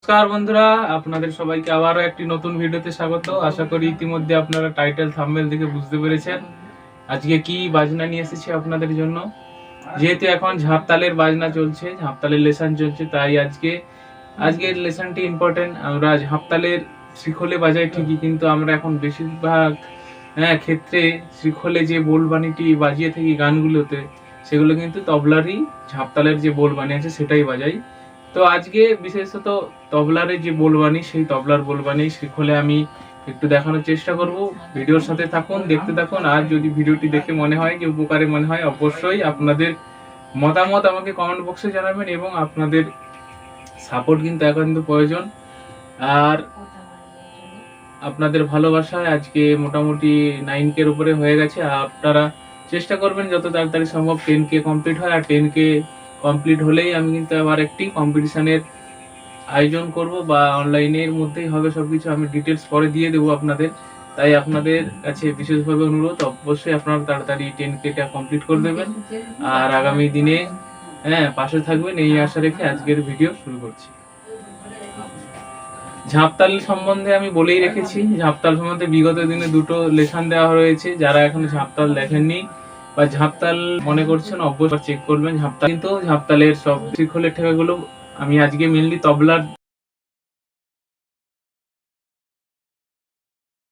নমস্কার বন্ধুরা, আপনাদের সবাইকে আবারও একটি নতুন ভিডিওতে স্বাগত। আশা করি ইতিমধ্যে আপনারা টাইটেল থাম্বনেল দেখে বুঝতে পেরেছেন। আজকে কি বাজনা নিয়ে এসেছি আপনাদের জন্য? যেহেতু এখন ঝাপতালের বাজনা চলছে, ঝাঁপতালের লেসন চলছে, তাই আজকে, আজকের লেসনটি ইম্পর্টেন্ট আমরা ঝাঁপতালের শ্রীখোলে বাজাই ঠিকই, কিন্তু আমরা এখন বেশিরভাগ হ্যাঁ ক্ষেত্রে শ্রীখোলে যে বোলবাণীটি বাজিয়ে থাকি গানগুলোতে, সেগুলো কিন্তু তবলারই ঝাঁপতালের যে বোলবাণী আছে সেটাই বাজাই। তো আজকে বিশেষত তবলারের যে বোলবাণী, সেই তবলার বোলবাণী শ্রীখোলে আমি একটু দেখানোর চেষ্টা করব। ভিডিওর সাথে থাকুন, দেখতে থাকুন, আর যদি ভিডিওটি দেখে মনে হয় যে উপকারে মনে হয়, অবশ্যই আপনাদের মতামত আমাকে কমেন্ট বক্সে জানাবেন এবং আপনাদের সাপোর্ট কিন্তু একান্ত প্রয়োজন। আর আপনাদের ভালোবাসায় আজকে মোটামুটি নাইন কের উপরে হয়ে গেছে। আপনারা চেষ্টা করবেন যত তাড়াতাড়ি সম্ভব টেন কে কমপ্লিট হয়, আর টেন কে কমপ্লিট হলেই আমি কিন্তু আবার একটি কম্পিটিশনের আয়োজন করব বা অনলাইনের মধ্যেই হবে সবকিছু। আমি ডিটেলস পরে দিয়ে দেবো আপনাদের। তাই আপনাদের কাছে বিশেষভাবে অনুরোধ, অবশ্যই আপনারা তাড়াতাড়ি টেন কেটা কমপ্লিট করে দেবেন। আর আগামী দিনে হ্যাঁ পাশে থাকবেন এই আশা রেখে আজকের ভিডিও শুরু করছি। ঝাঁপতাল সম্বন্ধে আমি বলেই রেখেছি। ঝাঁপতাল সম্বন্ধে বিগত দিনে দুটো লেসন দেওয়া রয়েছে যারা এখনও ঝাঁপতাল দেখেননি বা ঝাঁপতাল মনে করছেন, অবশ্যই চেক করবেন ঝাপতাল। কিন্তু ঝাপতালের সব শিখলের ঠেকাগুলো আমি আজকে মেনলি তবলার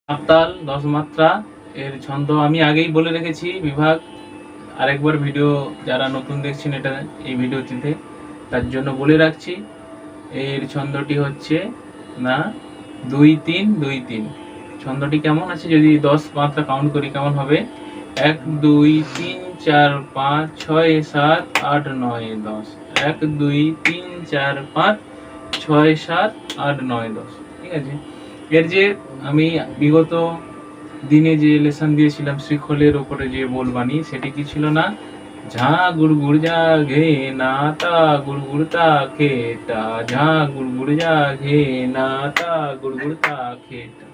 ঝাঁপতাল দশ মাত্রা এর ছন্দ আমি আগেই বলে রেখেছি, বিভাগ। আরেকবার ভিডিও যারা নতুন দেখছেন এটা এই ভিডিওটিতে, তার জন্য বলে রাখছি, এর ছন্দটি হচ্ছে না, দুই তিন দুই তিন। ছন্দটি কেমন আছে যদি দশ মাত্রা কাউন্ট করি, কেমন হবে? এক, দুই, তিন, চার, পাঁচ, ছয়, সাত, আট, নয়, দশ। এক, দুই, তিন, চার, পাঁচ, ছয়, সাত, আট, নয়, দশ। ঠিক আছে? এর যে আমি বিগত দিনে যে লেসন দিয়েছিলাম শ্রীখলের ওপরে যে বলবানি সেটি কি ছিল না? ঝা গুড় যা ঘে না তা, গুড় তা খেটা ঝা গুড় যা ঘে না তা, গুড় তা খেটা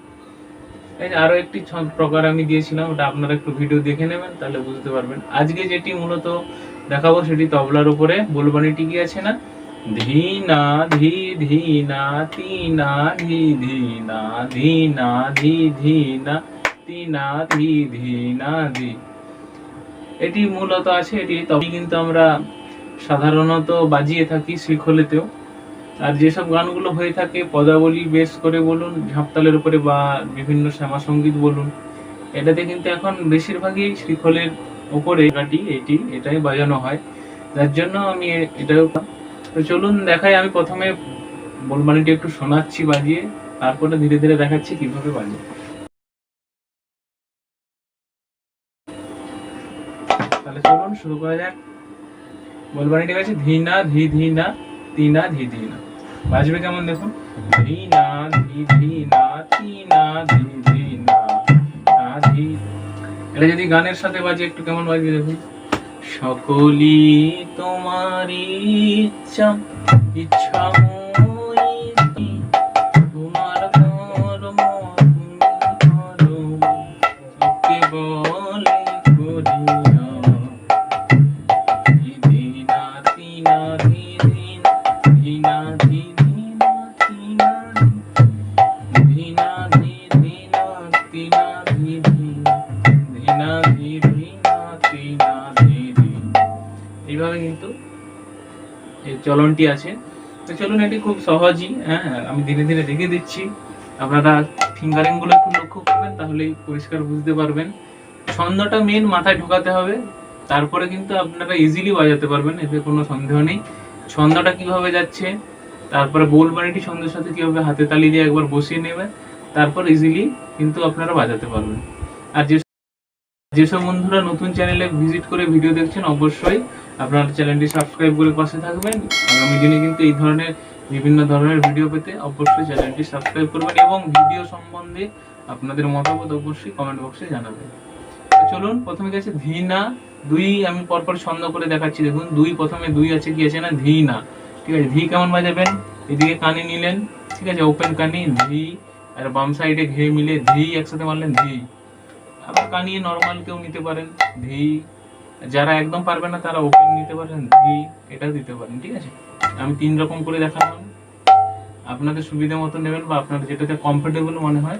যে আরও একটি প্রকার আমি দিয়েছিলাম, ওটা আপনারা একটু ভিডিও দেখে নেবেন, তাহলে বুঝতে পারবেন। আজকে যেটি মূলত দেখাবো সেটি তবলার উপরে বলবানিটি কি আছে না? ধি না ধি ধি না ধি ধি না ধি না ধি ধি না ধি। এটি মূলত আছে, এটি তবে কিন্তু আমরা সাধারণত বাজিয়ে থাকি শ্রীখলেতেও আর যেসব গানগুলো হয়ে থাকে, পদাবলী বেশ করে বলুন, ঝাপতালের উপরে বা বিভিন্ন শ্যামা সংগীত বলুন, এটাতে কিন্তু এখন বেশিরভাগই শ্রীখলের উপরে গাটি এটি, এটাই বাজানো হয়। যার জন্য আমি এটাও তো চলুন দেখাই, আমি প্রথমে বলবানিটি একটু শোনাচ্ছি বাজিয়ে, তারপরে ধীরে ধীরে দেখাচ্ছি কীভাবে বাজে। তাহলে চলুন শুরু করা যাক। বলবানিটি গেছে ধি না ধি ধি না তি না ধি বাজবে কেমন দেখুন? ধি তিনা ধি এটা যদি গানের সাথে বাজে, একটু কেমন বাজবে দেখুন? সকলি তোমারই ইচ্ছা ইচ্ছা চলনটি আছে। তো চলুন, এটি খুব সহজই হ্যাঁ আমি ধীরে ধীরে দেখে দিচ্ছি। আপনারা ফিঙ্গারিংগুলো একটু লক্ষ্য করবেন, তাহলেই পরিষ্কার বুঝতে পারবেন। ছন্দটা মেন মাথায় ঢোকাতে হবে, তারপরে কিন্তু আপনারা ইজিলি বাজাতে পারবেন, এতে কোনো সন্দেহ নেই। ছন্দটা কীভাবে যাচ্ছে, তারপরে বোল বাড়িটি ছন্দের সাথে কীভাবে হাতে তালি দিয়ে একবার বসিয়ে নেবেন, তারপর ইজিলি কিন্তু আপনারা বাজাতে পারবেন। আর যে যেসব বন্ধুরা নতুন চ্যানেলে ভিজিট করে ভিডিও দেখছেন, অবশ্যই আপনার চ্যানেলটি সাবস্ক্রাইব করে পাশে থাকবেন। আগামী দিনে কিন্তু এই ধরনের বিভিন্ন ধরনের ভিডিও পেতে অবশ্যই চ্যানেলটি সাবস্ক্রাইব করবেন এবং ভিডিও সম্বন্ধে আপনাদের মতামত অবশ্যই কমেন্ট বক্সে জানাবেন। চলুন, প্রথমে গেছে ধি না দুই, আমি পরপর ছন্দ করে দেখাচ্ছি। দেখুন, দুই, প্রথমে দুই আছে, কি আছে না? ধি না ঠিক আছে, ধি কেমন বাজাবেন? এদিকে কানে নিলেন। ঠিক আছে ওপেন কানি ধি, আর বাম সাইডে ঘে মিলে ধি, একসাথে মারলেন ধি। আবার কানিয়ে নর্মাল কেউ নিতে পারেন। ধি যারা একদম পারবে না, তারা ওপেন নিতে পারেন। ধি এটা দিতে পারেন, ঠিক আছে? আমি তিন রকম করে দেখালাম। আপনাদের সুবিধা মতো নেবেন বা আপনাদের যেটাতে কমফোর্টেবল মনে হয়,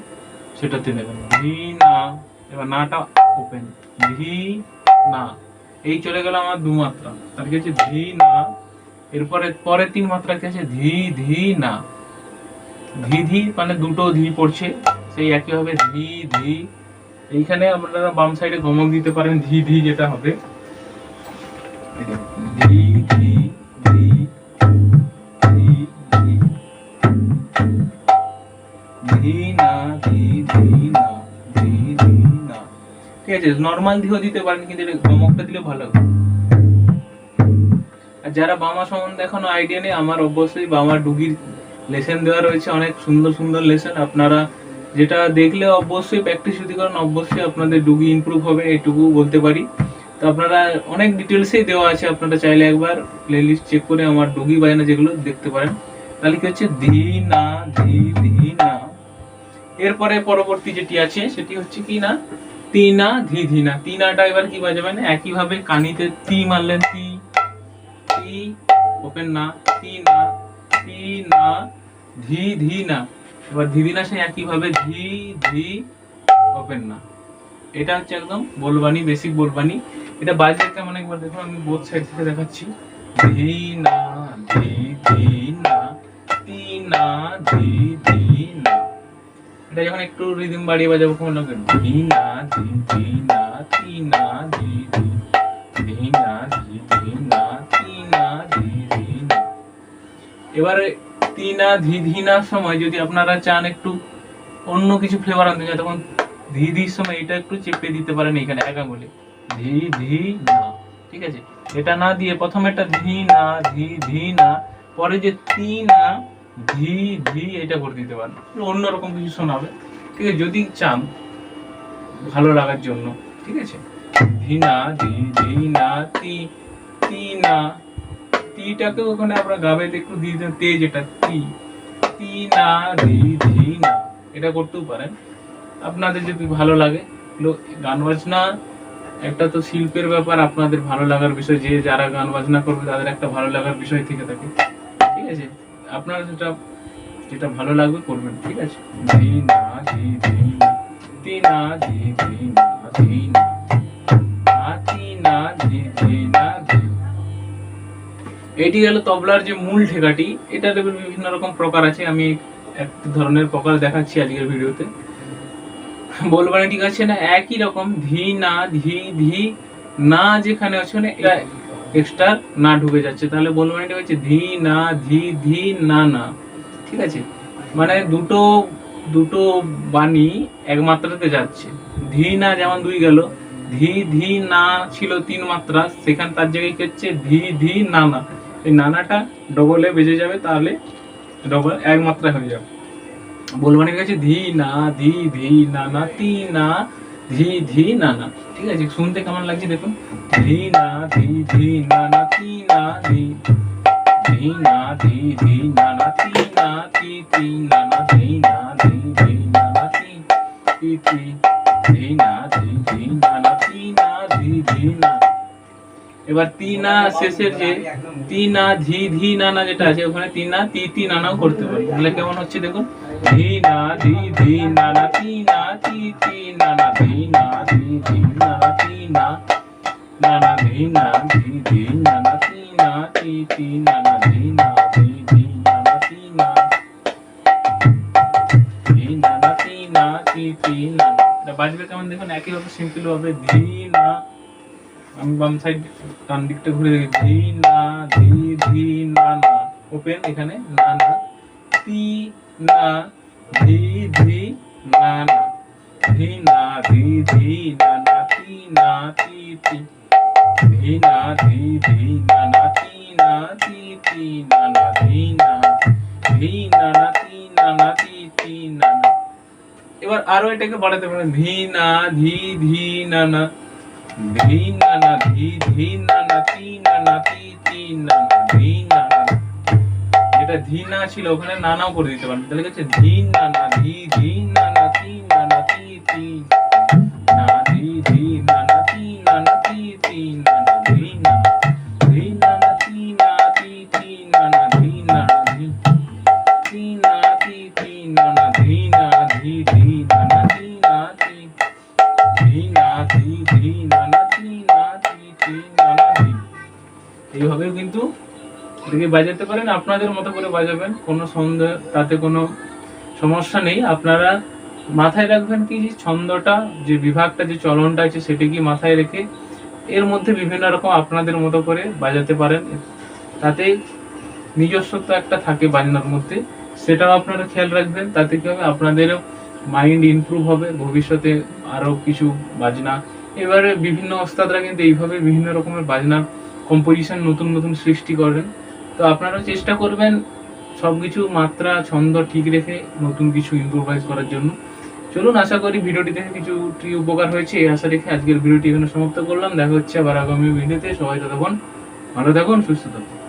সেটাতে নেবেন। ধি না, এবার নাটা ওপেন ধি না, এই চলে গেল আমার দু মাত্রা। তার কি ধি না, এরপরে, পরের তিন মাত্রা কি আছে? ধি ধি না। ধি ধি মানে দুটো ধি পড়ছে, সেই একইভাবে ধি ধি এইখানে আপনারা বাম সাইডে গমক দিতে পারেন, ধি ধি যেটা হবে। ধি ধি ধি না, ধি ধি, না ধি না। ঠিক আছে নর্মাল ধিও দিতে পারেন, কিন্তু এটা গমকটা দিলে ভালো হবে। আর যারা বামা সম্বন্ধে এখনও আইডিয়া নেই আমার অবশ্যই বামা ডুগির লেসন দেওয়া রয়েছে। অনেক সুন্দর সুন্দর লেসন আপনারা যেটা দেখলে অবশ্যই প্র্যাকটিস যদি করেন, অবশ্যই আপনাদের ডুগি ইমপ্রুভ হবে, এটুকু বলতে পারি। তো আপনারা অনেক ডিটেলসেই দেওয়া আছে, আপনারা চাইলে একবার প্লেলিস্ট চেক করে আমার ডুগি বাজনা যেগুলো দেখতে পারেন। তাহলে কি হচ্ছে? ধি না, ধি ধি না। এরপরে পরবর্তী যেটি আছে, সেটি হচ্ছে কি না? তি না, ধি ধি না। তিনাটা এবার কি বাজাবেন একইভাবে কানিতে তি মারলেন, তি। তি, ওপেন না। তি না তি না, ধি ধি না। এবার ধি ধি না সে একইভাবে ধি ধি ওপেন না। এটা হচ্ছে একদম বলবানি বেসিক বলবানি এটা বাজে কেমন একবার দেখুন আমি বোথ সাইড থেকে দেখাচ্ছি। ধি না ধি ধি না তি না ধি ধি না এটা যখন একটু রিদিম বাড়িয়ে বাজাবো কেমন লাগবে ধি না ধি ধি না তি না ধি ধি ধি না ধি ধি না তি না ধি ধি না এবারে তিনা ধি ধিনার সময় যদি আপনারা চান একটু অন্য কিছু ফ্লেভার আনতে চান, তখন ধি ধির সময় এটা একটু চেপে দিতে পারেন এখানে এক আঙুলে ধি ধি না ঠিক আছে? এটা না দিয়ে প্রথমে একটা ধি না ধি ধি না পরে যে তি না ধি ধি এটা করে দিতে পারেন। অন্যরকম কিছু শোনাবে। ঠিক আছে? যদি চান ভালো লাগার জন্য, ঠিক আছে? ধি না ধি ধি না তি তি না তিটাকে ওখানে আমরা গাবে একটু দিয়ে দেন তে যেটা তি। তি না ধি ধি না। এটা করতেও পারেন। আপনাদের যদি ভালো লাগে গান বাজনা একটা তো শিল্পের ব্যাপার আপনাদের ভালো লাগার বিষয় যে যারা গান বাজনা করবে তাদের একটা ভালো লাগার বিষয় থেকে থাকে। ঠিক আছে? আপনারা যেটা যেটা ভালো লাগবে করবেন ঠিক আছে? ধি না ধি ধি না না ধি ধি না ধি না, এটি গেল তবলার যে মূল ঠেকাটি। এটার বিভিন্ন রকম প্রকার আছে। আমি এক ধরনের প্রকার দেখাচ্ছি আজকের ভিডিওতে। বলবানি ঠিক আছে না, একই রকম, ধি না, ধি ধি, না যেখানে আছে মানে এটা এক্সট্রা না ঢুকে যাচ্ছে। তাহলে বলবানিটা হচ্ছে ধি, না, ধি ধি, না না। ঠিক আছে? মানে দুটো দুটো বাণী এক মাত্রাতে যাচ্ছে। ধি, না যেমন দুই গেল, ধি ধি, না ছিল তিন মাত্রা, সেখানে তার জায়গায় কি হচ্ছে? ধি ধি, না না। এই নানাটা ডবলে বেজে যাবে তাহলে ডবল এক মাত্রা হয়ে যাবে। বলবানির কাছে ধি না, ধি ধি না না তি, না, ধি ধি না ঠিক আছে? শুনতে কেমন লাগছে দেখুন? ধি, না, ধি ধি না না তি, না, ধি। ধি, না, ধি ধি না না তি না, তি তি না না ধি না, ধি ধি না না তি তি তি। ধি, না, ধি ধি না না তি, না, ধি ধি না এবার তিনা শেষের যে তিনা ধি ধি নানা যেটা আছে ওখানে তিনা তি তি নানাও করতে পারি তাহলে কেমন হচ্ছে দেখুন ধি না ধি ধি নানা তিনা তি তি নানা ধি না ধি ধি নানা তিনা নানা ধি না ধি ধি নানা তি না তি তি নানা ধি না ধি ধি নানা তি না ধি নানা তিনা তি তি নানা বাজবে কেমন দেখুন একইভাবে সিম্পল ভাবে ধি না আমি বাম সাইড ডান দিকটা ঘুরে দেখি ধি না ধি ধি না না ওপেন এখানে না না তি না ধি ধি না না ধি না ধি ধি না না তি না তি তি ধি না ধি ধি না না তি না তি তি না না ধি না ধি না না তি না না তি তি না না এবার আরও এটাকে বাড়াতে পারেন ধি না ধি ধি না না যেটা ধি না ছিল ওখানে নানাও করে দিতে পারেন তাহলে হচ্ছে ধি না না ধি ধি না না না না তি না ধি ধি না না না না না বাজাতে পারেন, আপনাদের মতো করে বাজাবেন, কোনো সন্দেহ, তাতে কোনো সমস্যা নেই। আপনারা মাথায় রাখবেন কি যে ছন্দটা, যে বিভাগটা, যে চলনটা আছে সেটাকে মাথায় রেখে এর মধ্যে বিভিন্ন রকম আপনাদের মতো করে বাজাতে পারেন। তাতে নিজস্বত্ব একটা থাকে বাজনার মধ্যে। সেটাও আপনারা খেয়াল রাখবেন। তাতে কি হবে? আপনাদেরও মাইন্ড ইমপ্রুভ হবে। ভবিষ্যতে আরও কিছু বাজনা। এবারে বিভিন্ন ওস্তাদরা কিন্তু এইভাবে বিভিন্ন রকমের বাজনার কম্পোজিশন নতুন নতুন সৃষ্টি করেন। তো আপনারাও চেষ্টা করবেন সব কিছু মাত্রা, ছন্দ ঠিক রেখে নতুন কিছু ইম্প্রোভাইজ করার জন্য। চলুন, আশা করি ভিডিওটি দেখে কিছুটি উপকার হয়েছে। এই আশা রেখে আজকের ভিডিওটি এখানে সমাপ্ত করলাম। দেখা হচ্ছে আবার আগামী ভিডিওতে। সবাই ততক্ষণ ভালো থাকুন, সুস্থ থাকুন।